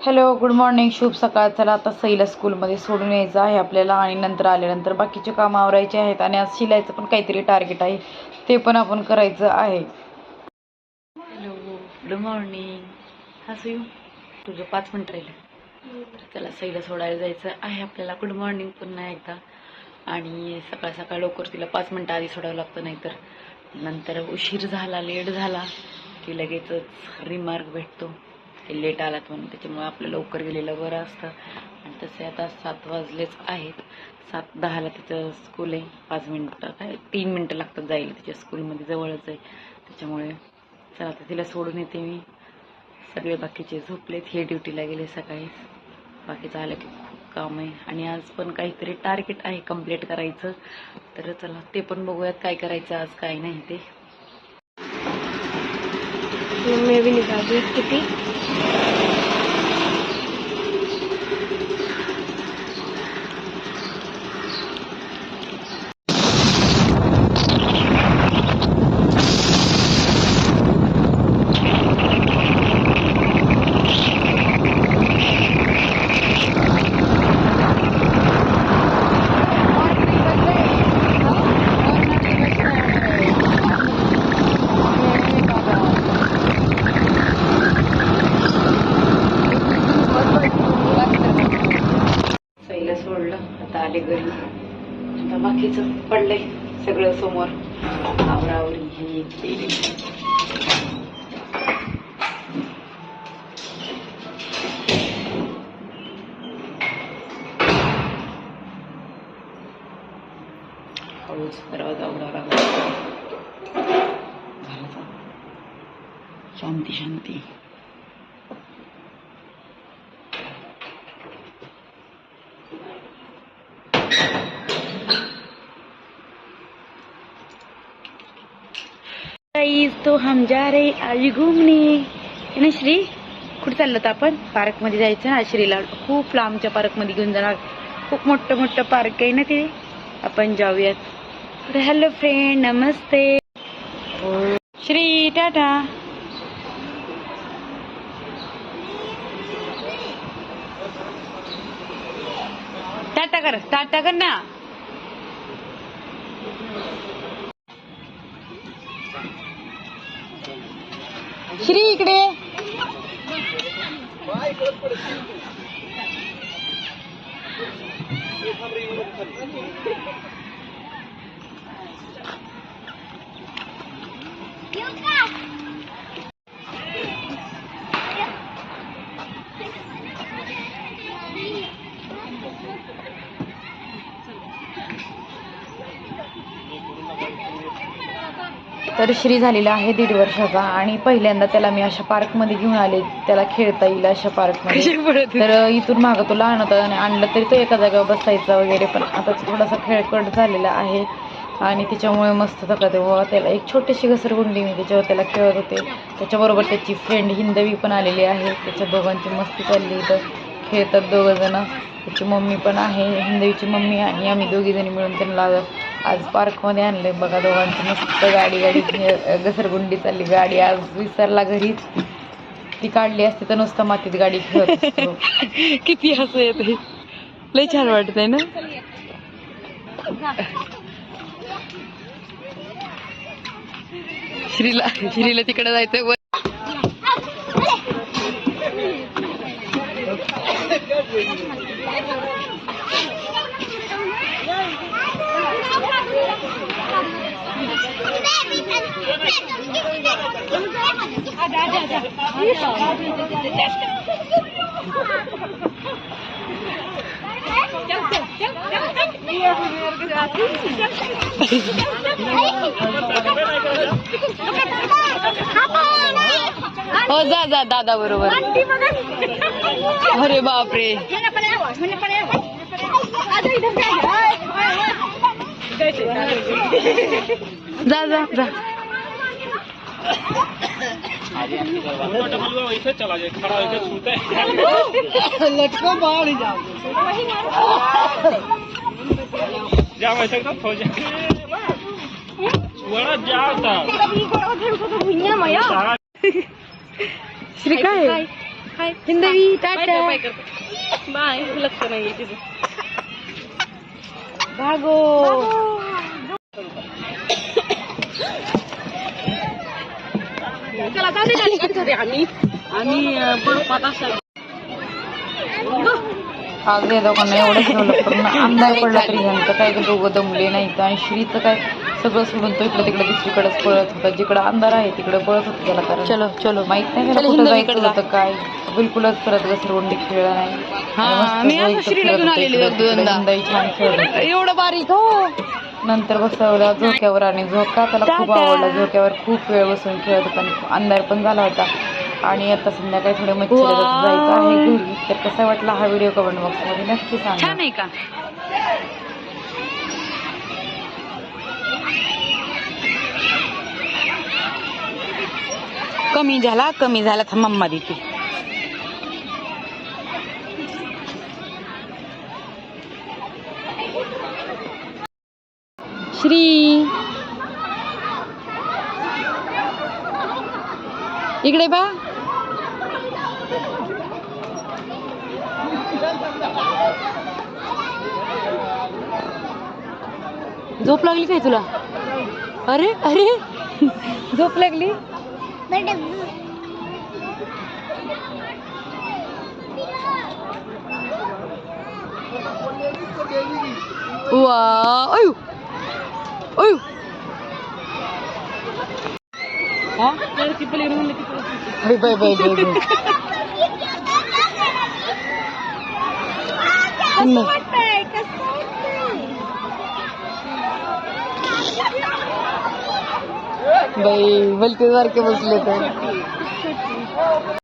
Hello good morning. शुभ सकाळ. चला आता सईला स्कूलमध्ये सोडून यायचं आहे आपल्याला आणि नंतर आल्यानंतर बाकीचे कामं आवरायचे आहेत आणि आज शिलायचं पण काहीतरी टार्गेट आहे. ते पण आपण करायचं आहे. Hello good morning. हा सई तुझं पाच मिनटं राहिलं. तर त्याला सईला सोडायला जायचं आहे आपल्याला. गुड मॉर्निंग पुन्हा एकदा. आणि सकाळ सकाळ लवकर तिला पाच मिनटं आधी सोडावं लागतं नाहीतर नंतर उशीर झाला लेट झाला की लगेचच रिमार्क भेटतो. ते लेट आलात म्हणून त्याच्यामुळे आपलं लवकर गेलेलं बरं असतं. आणि तसे आता सात वाजलेच आहेत. सात दहाला तिचं स्कूल आहे. पाच मिनटं काय तीन मिनटं लागतात जाईल तिच्या स्कूलमध्ये जवळच आहे. त्याच्यामुळे चला आता तिला सोडून येते मी. सगळे बाकीचे झोपलेत. हे ड्युटीला गेले सकाळी. बाकीचं आलं की खूप काम आहे. आणि आज पण काहीतरी टार्गेट आहे कंप्लीट करायचं. तर चला ते पण बघूयात काय करायचं. आज काय नाही ते. मैं भी निकाल दी स्कूटी सईला सोडलं आता आले घरी. आता बाकीचं पडलंय सगळं समोर. आवरावरी हे ते हळूच दरवाजा उघडा लागला. शांती शांती. गाईज तो हम जा रे आज घुमणे है ना श्री? कुठे चाललो तर आपण? पार्कमध्ये जायचं ना श्रीला. खूप लांबच्या पार्कमध्ये घेऊन जाणार. खूप मोठं मोठं पार्क आहे ना ते. आपण जाऊयात. हॅलो फ्रेंड नमस्ते. श्री टाटा. टाटा कर टाटा कर ना. श्री इकडे. तर श्री झालेला आहे दीड वर्षाचा आणि पहिल्यांदा त्याला मी अशा पार्कमध्ये घेऊन आले. त्याला खेळता येईल अशा पार्कमध्ये. तर इथून मागं तो लहान होता आणि आणलं तरी तो एका जागेवर बसायचा वगैरे पण आता थोडासा खेळकट झालेला आहे. आणि त्याच्यामुळे मस्त तेव्हा त्याला एक छोटीशी घसरगुंडी मी त्याच्यावर त्याला खेळत होते. त्याच्याबरोबर त्याची फ्रेंड हिंदवी पण आलेली आहे. त्याच्या दोघांची मस्ती चालली इथं खेळतात दोघं जण. त्याची मम्मी पण आहे हिंदवीची मम्मी आणि आम्ही दोघी जणी मिळून त्यांना आज पार्कमध्ये आणलंय बघा दोघांची मस्त गाडी गाडी घसरगुंडी चालली. गाडी आज विसरला घरीच ती काढली असते तर नुसतं मातीत गाडी खेळत असतो. किती हसू येते लय छान वाटत आहे ना? श्रीला श्रीला तिकडे जायचंय हो जा जा दादा बरोबर. अरे बापरे. जा जा जा. चला जाए खड़ा होकर छूते लटको बाहर ही जाओ जाओ ऐसे तो हो जाए बड़ा जाओ था श्रीका है हाय ज़िंदगी टाटा बाय लग तो नहीं है भागो. आम्ही. आम्ही बर्फात असा आज या दोघांना एवढं ठेवलं पूर्ण अंधार पडला तरी ह्यांचं काय दोघं दमले नाहीत आणि श्रीचं काय सगळं सोडून तो इकडे तिकडे दुसरीकडेच पळत होता. जिकडं अंधार आहे तिकडे पळत होता त्याला कारण. चलो चलो. माहीत नाही त्याला कुठं जायचं होतं काय. बिलकुलच करत घसरवंडी खेळला नाही. मी श्रीला घेऊन आलेली. एवढं बारीक हो. नंतर बसवला झोक्यावर आणि झोका. त्याला खूप. आवडला. झोक्यावर खूप वेळ बसून खेळत होता आणि अंधार पण झाला होता. आणि आता संध्याकाळी थोडे मच्छी. जायचं आहे घरी. तर कसा वाटला हा व्हिडिओ कमेंट बॉक्समध्ये नक्की सांगा. कमी झाला कमी झाला. थांब मम्मा देते. श्री इकडे बा. झोप लागली काय तुला? अरे अरे. झोप लागली? वा अयो अयो. हा bye bye bye bye bye बाई बलके सारखे बसले तर